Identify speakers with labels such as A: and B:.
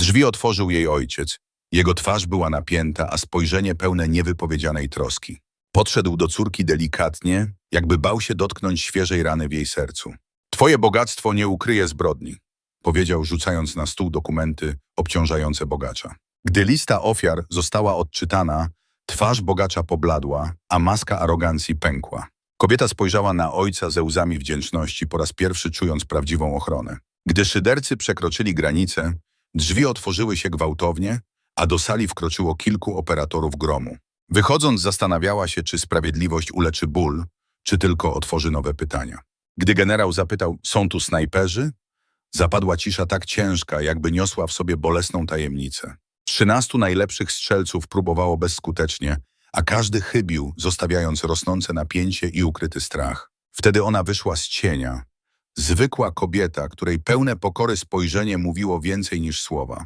A: Drzwi otworzył jej ojciec. Jego twarz była napięta, a spojrzenie pełne niewypowiedzianej troski. Podszedł do córki delikatnie, jakby bał się dotknąć świeżej rany w jej sercu. Twoje bogactwo nie ukryje zbrodni, powiedział, rzucając na stół dokumenty obciążające bogacza. Gdy lista ofiar została odczytana, twarz bogacza pobladła, a maska arogancji pękła. Kobieta spojrzała na ojca ze łzami wdzięczności, po raz pierwszy czując prawdziwą ochronę. Gdy szydercy przekroczyli granicę, drzwi otworzyły się gwałtownie, a do sali wkroczyło kilku operatorów gromu. Wychodząc zastanawiała się, czy sprawiedliwość uleczy ból, czy tylko otworzy nowe pytania. Gdy generał zapytał, są tu snajperzy? Zapadła cisza tak ciężka, jakby niosła w sobie bolesną tajemnicę. Trzynastu najlepszych strzelców próbowało bezskutecznie, a każdy chybił, zostawiając rosnące napięcie i ukryty strach. Wtedy ona wyszła z cienia. Zwykła kobieta, której pełne pokory spojrzenie mówiło więcej niż słowa.